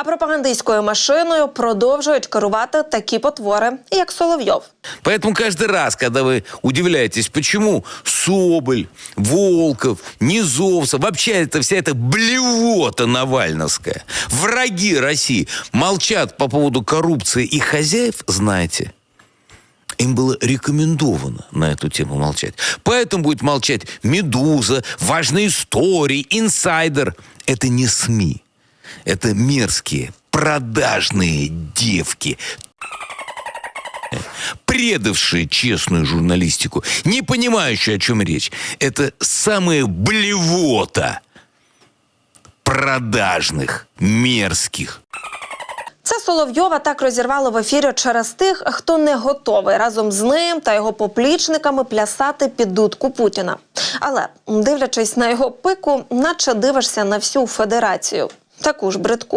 А пропагандистською машиною продовжують керувати такі потвори, як Соловйов. Поэтому каждый раз, когда вы удивляетесь, почему Соболь, Волков, Низовцев, вообще это вся эта блевота навальновская, враги России молчат по поводу коррупции и хозяев, знаете, им было рекомендовано на эту тему молчать. Поэтому будет молчать «Медуза», «Важные истории», «Инсайдер». Это не СМИ. Это мерзкие, продажные девки, предавшие честную журналистику, не понимающие, о чем речь. Это самые блевота продажных, мерзких, Це Соловйова так розірвало в ефірі через тих, хто не готовий разом з ним та його поплічниками плясати під дудку Путіна. Але дивлячись на його пику, наче дивишся на всю федерацію, таку ж бридку.